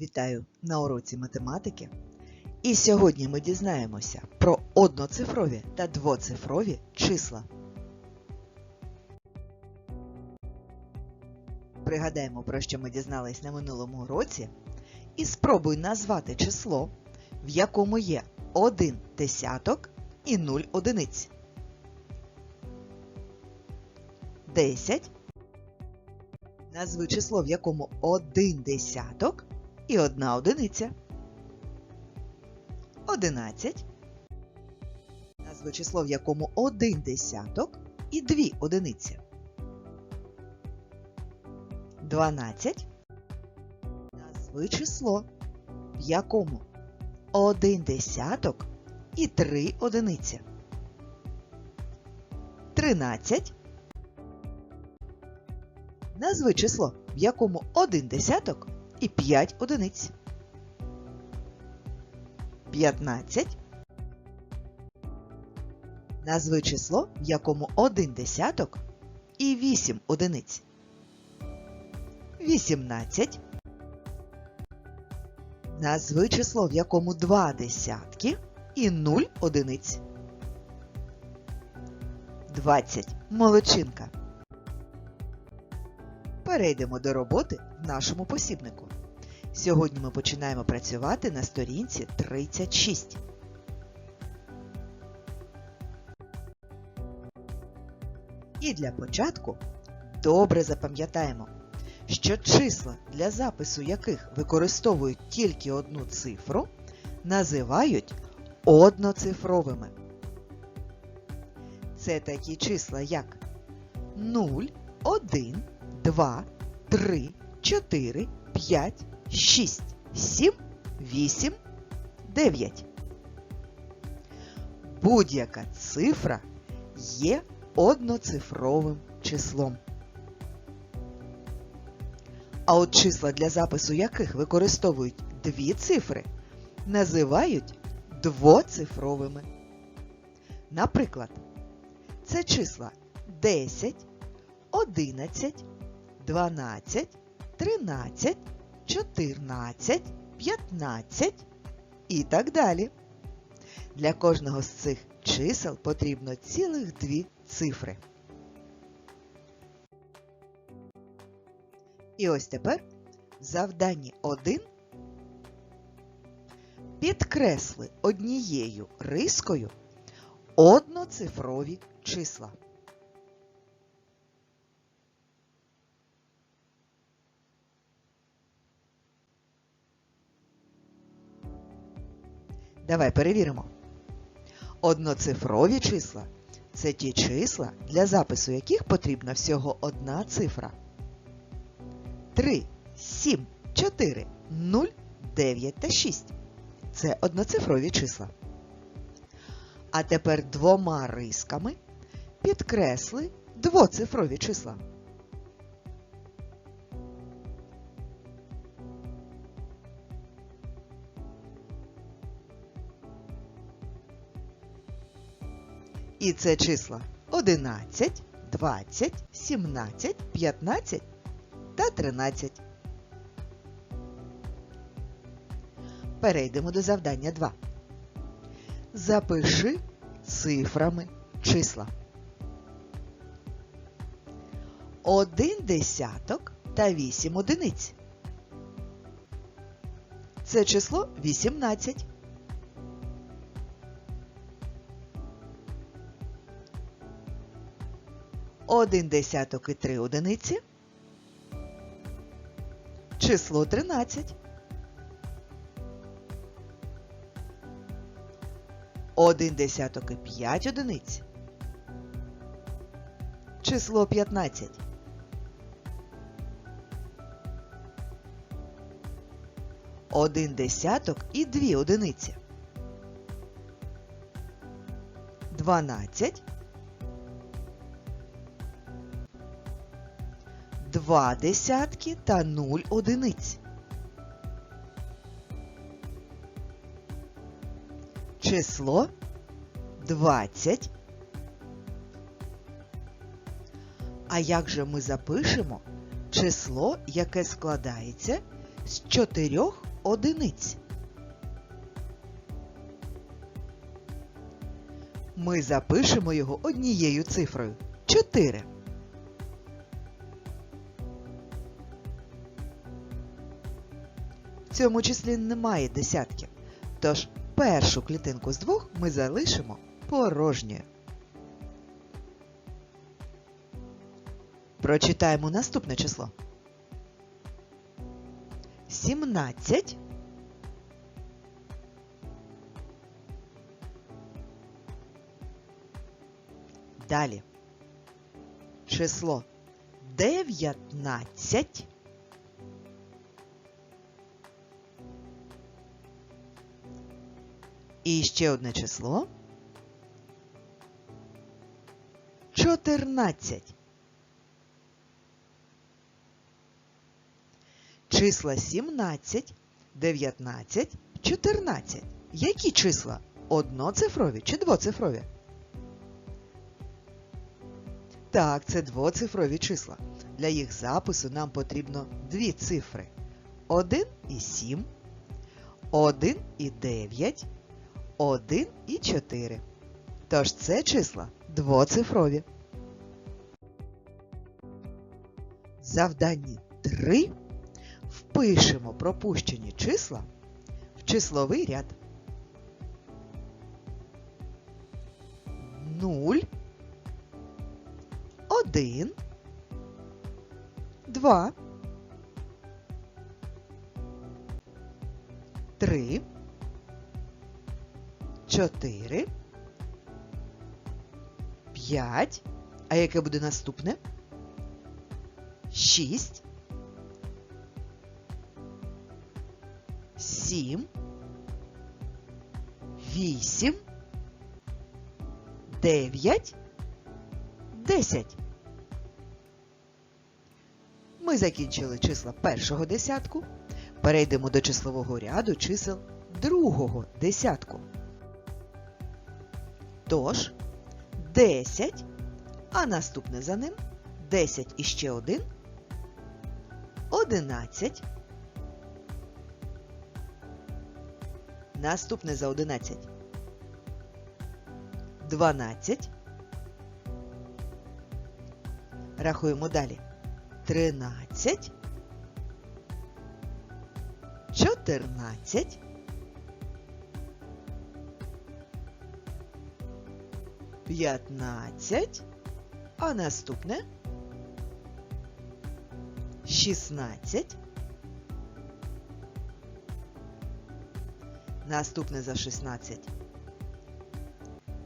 Вітаю на уроці математики. І сьогодні ми дізнаємося про одноцифрові та двоцифрові числа. Пригадаємо, про що ми дізнались на минулому уроці, і спробуй назвати число, в якому є 1 десяток і 0 одиниць. 10. Назви число, в якому 1 десяток і одна одиниця. 11. Назви число, в якому один десяток і дві одиниці. 12. Назви число, в якому один десяток і три одиниці. 13. Назви число, в якому один десяток і 5 одиниць. 15. Назви число, в якому один десяток і 8 одиниць. 18. Назви число, в якому два десятки і 0 одиниць. 20. Молодчинка. Перейдемо до роботи в нашому посібнику. Сьогодні ми починаємо працювати на сторінці 36. І для початку добре запам'ятаємо, що числа, для запису яких використовують тільки одну цифру, називають одноцифровими. Це такі числа, як 0, 1, 2, 3, 4, 5, 6, 7, 8, 9. Будь-яка цифра є одноцифровим числом. А от числа, для запису яких використовують дві цифри, називають двоцифровими. Наприклад, це числа 10, 11, 12, 13, 14, 15 і так далі. Для кожного з цих чисел потрібно цілих дві цифри. І ось тепер в завданні 1 підкресли однією рискою одноцифрові числа. Давай перевіримо. Одноцифрові числа це ті числа, для запису яких потрібна всього одна цифра. 3, 7, 4, 0, 9 та 6. Це одноцифрові числа. А тепер двома рисками підкресли двоцифрові числа. І це числа 11, 20, 17, 15 та 13. Перейдемо до завдання 2. Запиши цифрами числа. Один десяток та 8 одиниць. Це число 18. Один десяток і три одиниці. Число 13. Один десяток і п'ять одиниць. Число 15. Один десяток і дві одиниці. Дванадцять. Два десятки та нуль одиниць. Число 20. А як же ми запишемо число, яке складається з чотирьох одиниць? Ми запишемо його однією цифрою 4. Цьому числі немає десятків, тож першу клітинку з двох ми залишимо порожньою. Прочитаємо наступне число. 17 Далі. Число 19 І ще одне число. 14. Числа 17, 19, 14. Які числа? Одноцифрові чи двоцифрові? Так, це двоцифрові числа. Для їх запису нам потрібно дві цифри. 1 і 7, 1 і 9, 1 і 4. Тож це числа двоцифрові. Завданні 3 впишемо пропущені числа в числовий ряд. 0, 1, 2, 3, 4, 5. А яке буде наступне? 6, 7, 8, 9, 10. Ми закінчили числа першого десятку. Перейдемо до числового ряду чисел другого десятку. Тож 10, а наступне за ним 10 і ще 1, 11. Наступне за 11. 12. Рахуємо далі. 13. 14. 15. А наступне 16. Наступне за 16.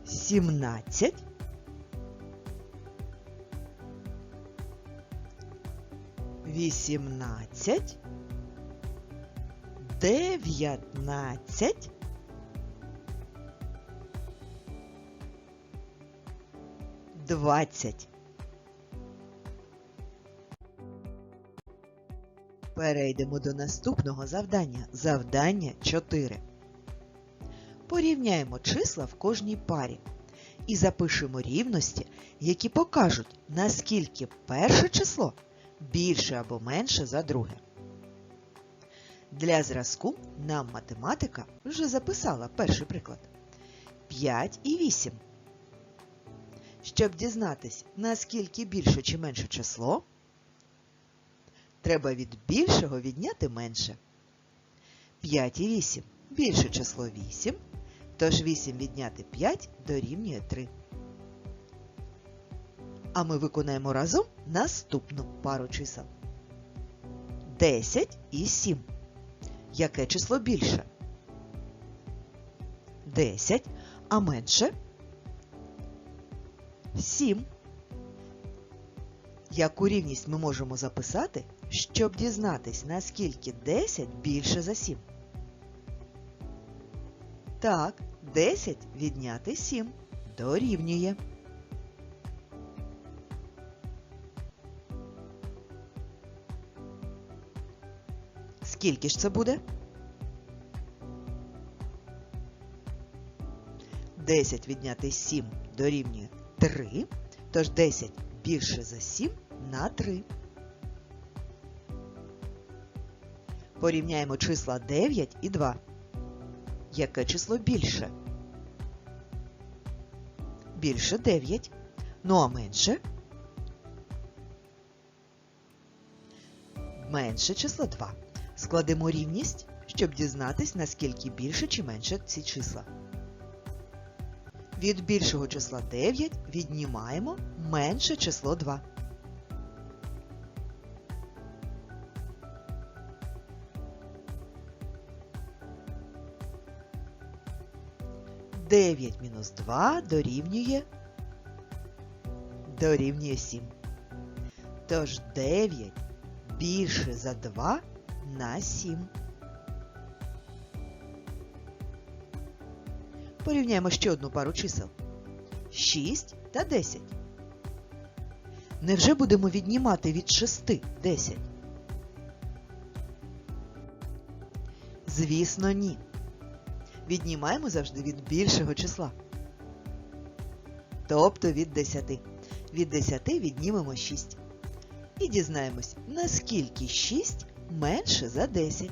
17. Вісімнадцять, дев'ятнадцять, двадцять. Перейдемо до наступного завдання. Завдання 4. Порівняємо числа в кожній парі і запишемо рівності, які покажуть, наскільки перше число більше або менше за друге. Для зразку нам математика вже записала перший приклад. 5 і 8. Щоб дізнатись, наскільки більше чи менше число, треба від більшого відняти менше. 5 і 8 більше число 8, тож 8 відняти 5 дорівнює 3. А ми виконаємо разом наступну пару чисел. 10 і 7. Яке число більше? 10, а менше 7. Яку рівність ми можемо записати, щоб дізнатись, наскільки 10 більше за 7? Так, 10 відняти 7 дорівнює. Скільки ж це буде? 10 відняти 7 дорівнює 3, тож 10 більше за 7 на 3. Порівняємо числа 9 і 2. Яке число більше? Більше 9. Ну а менше? Менше число 2. Складемо рівність, щоб дізнатись, наскільки більше чи менше ці числа. Від більшого числа 9 віднімаємо менше число 2. Дев'ять мінус 2 дорівнює дорівнює 7. Тож 9 більше за 2 на 7. Порівняємо ще одну пару чисел. 6 та 10. Невже будемо віднімати від 6 10? Звісно, ні. Віднімаємо завжди від більшого числа. Тобто від 10. Від 10 віднімемо 6. І дізнаємось, наскільки 6 менше за 10.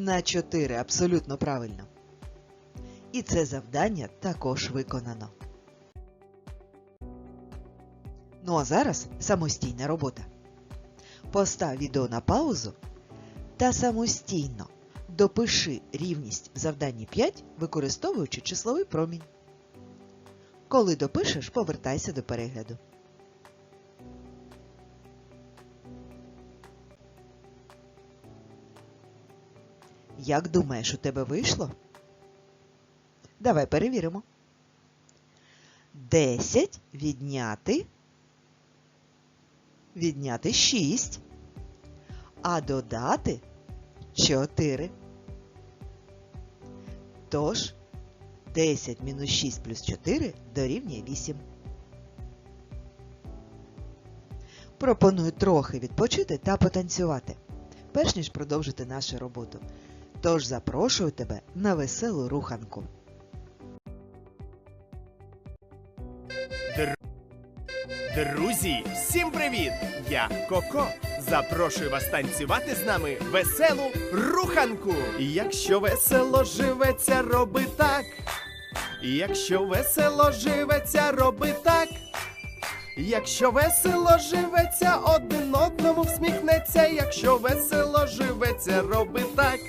На 4 абсолютно правильно. І це завдання також виконано. Ну а зараз самостійна робота. Постав відео на паузу та самостійно допиши рівність в завданні 5, використовуючи числовий промінь. Коли допишеш, повертайся до перегляду. Як думаєш, у тебе вийшло? Давай перевіримо. 10 відняти. Відняти 6. А додати 4. Тож 10 мінус 6 плюс 4 дорівнює 8. Пропоную трохи відпочити та потанцювати, перш ніж продовжити нашу роботу. Тож запрошую тебе на веселу руханку. Друзі, всім привіт! Я Коко. Запрошую вас танцювати з нами веселу руханку. Якщо весело живеться, роби так. Якщо весело живеться, роби так. Якщо весело живеться, один одному всміхнеться. Якщо весело живеться, роби так.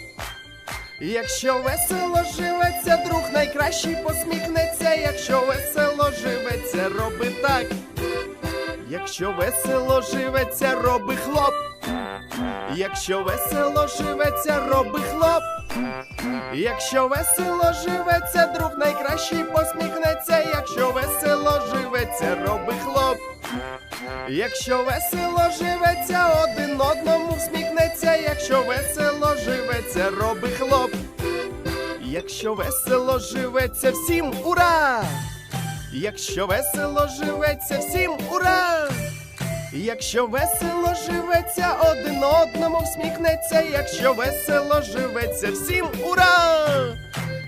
Якщо весело живеться, друг найкращий посміхнеться. Якщо весело живеться, роби так. Якщо весело живеться, роби хлоп. Якщо весело живеться, роби хлоп. Якщо весело живеться, друг найкращий посміхнеться. Якщо весело живеться, роби хлоп. Якщо весело живеться, один одному всміхнеться. Якщо весело живеться, роби хлоп. Якщо весело живеться, всім ура! Якщо весело живеться, всім ура! Якщо весело живеться, один одному всміхнеться, якщо весело живеться, всім ура!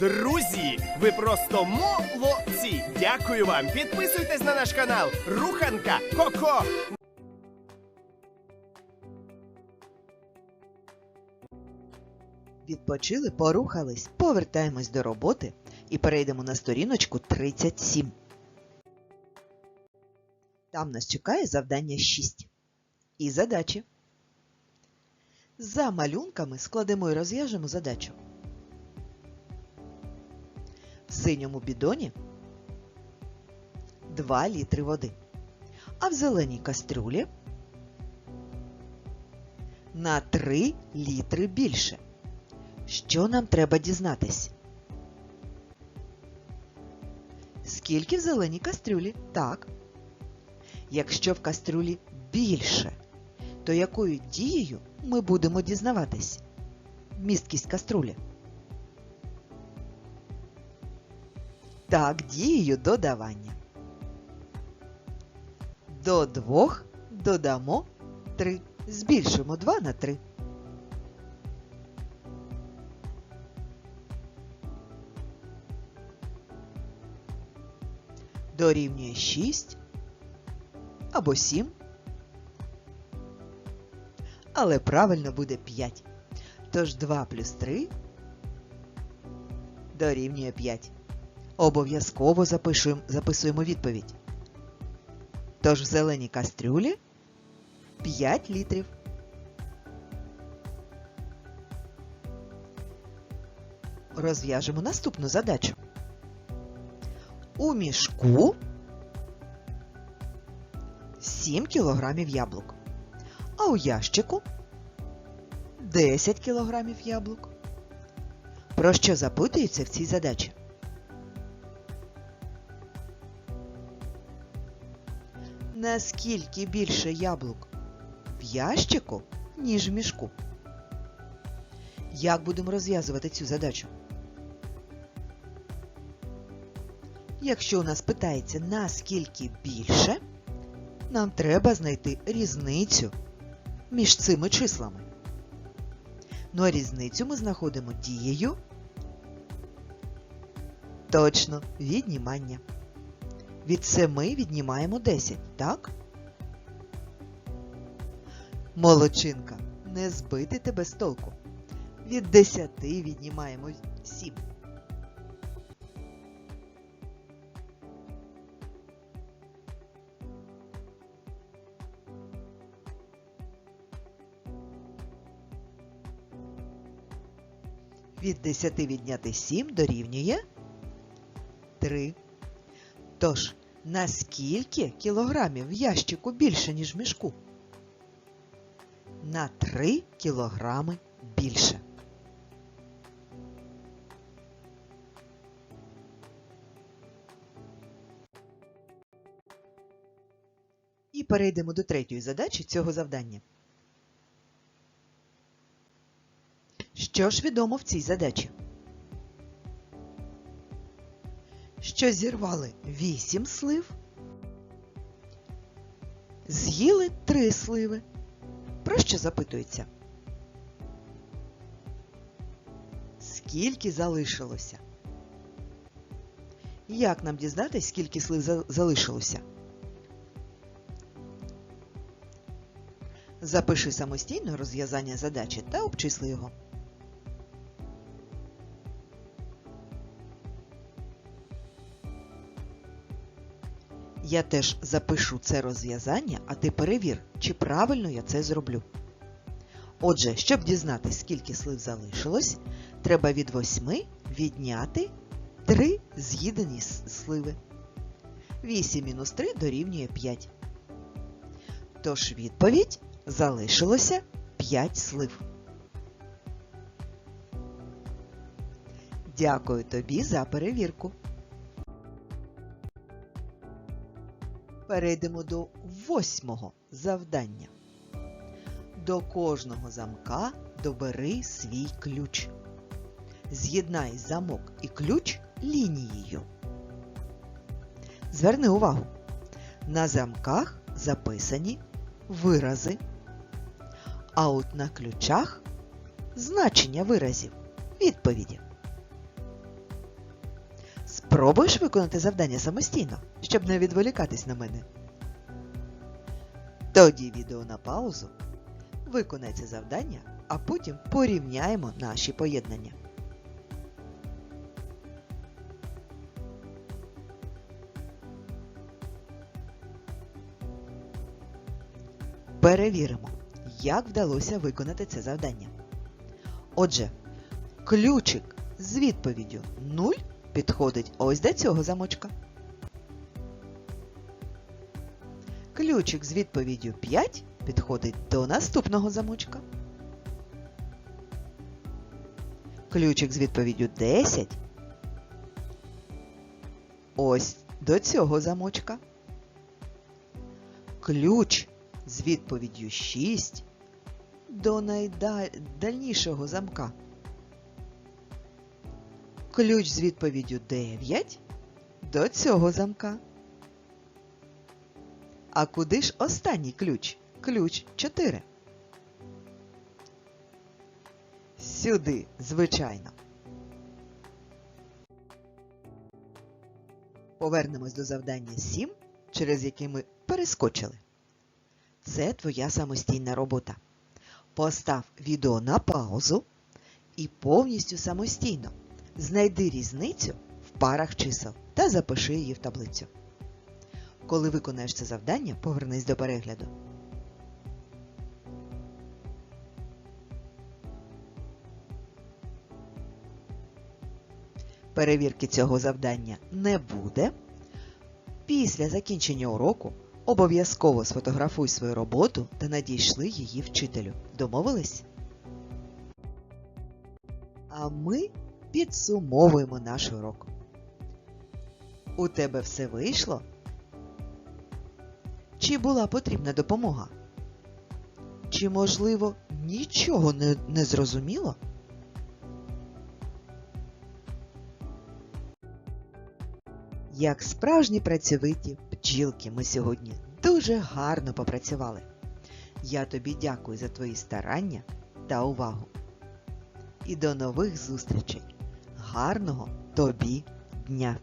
Друзі, ви просто молодці! Дякую вам! Підписуйтесь на наш канал Руханка Коко. Відпочили, порухались, повертаємось до роботи і перейдемо на сторіночку 37. Там нас чекає завдання 6. І задачі. За малюнками складемо і розв'яжемо задачу. В синьому бідоні 2 літри води, а в зеленій кастрюлі на 3 літри більше. Що нам треба дізнатись? Скільки в зеленій кастрюлі? Так. Якщо в кастрюлі більше, то якою дією ми будемо дізнаватись? Місткість каструлі. Так, дією додавання. До двох додамо 3. Збільшимо 2 на 3. Дорівнює 6 або 7. Але правильно буде 5. Тож 2 плюс 3 дорівнює 5. Обов'язково запишуємо, записуємо відповідь. Тож в зеленій кастрюлі 5 літрів. Розв'яжемо наступну задачу. У мішку 7 кілограмів яблук, а у ящику 10 кілограмів яблук. Про що запитується в цій задачі? Наскільки більше яблук в ящику, ніж в мішку? Як будемо розв'язувати цю задачу? Якщо у нас питається наскільки більше, нам треба знайти різницю між цими числами. Ну а різницю ми знаходимо дією. Точно, віднімання. Від 7 віднімаємо 10, так? Молодчинка, не збити тебе з толку. Від 10 віднімаємо 7. Від 10 відняти 7 дорівнює 3. Тож, наскільки кілограмів в ящику більше, ніж в мішку? На 3 кілограми більше. І перейдемо до третьої задачі цього завдання. Що ж відомо в цій задачі? Що зірвали 8 слив, з'їли 3 сливи. Про що запитується? Скільки залишилося? Як нам дізнатись, скільки слив залишилося? Запиши самостійно розв'язання задачі та обчисли його. Я теж запишу це розв'язання, а ти перевір, чи правильно я це зроблю. Отже, щоб дізнатися, скільки слив залишилось, треба від 8 відняти 3 з'їдені сливи. 8 мінус 3 дорівнює 5. Тож відповідь залишилося 5 слив. Дякую тобі за перевірку. Перейдемо до восьмого завдання. До кожного замка добери свій ключ. З'єднай замок і ключ лінією. Зверни увагу. На замках записані вирази, а от на ключах значення виразів. Відповіді. Спробуєш виконати завдання самостійно, щоб не відволікатись на мене. Тоді відео на паузу. Виконай це завдання, а потім порівняємо наші поєднання. Перевіримо, як вдалося виконати це завдання. Отже, ключик з відповіддю 0 підходить ось до цього замочка. Ключик з відповіддю 5 підходить до наступного замочка. Ключик з відповіддю 10 ось до цього замочка. Ключ з відповіддю 6 до найдальнішого замка. Ключ з відповіддю 9 до цього замка. А куди ж останній ключ? Ключ 4. Сюди, звичайно. Повернемось до завдання 7, через яке ми перескочили. Це твоя самостійна робота. Постав відео на паузу і повністю самостійно знайди різницю в парах чисел та запиши її в таблицю. Коли виконаєш це завдання, повернись до перегляду. Перевірки цього завдання не буде. Після закінчення уроку обов'язково сфотографуй свою роботу та надійшли її вчителю. Домовились? А ми підсумовуємо наш урок. У тебе все вийшло? Чи була потрібна допомога? Чи, можливо, нічого не, не зрозуміло? Як справжні працьовиті бджілки ми сьогодні дуже гарно попрацювали. Я тобі дякую за твої старання та увагу. І до нових зустрічей. Гарного тобі дня!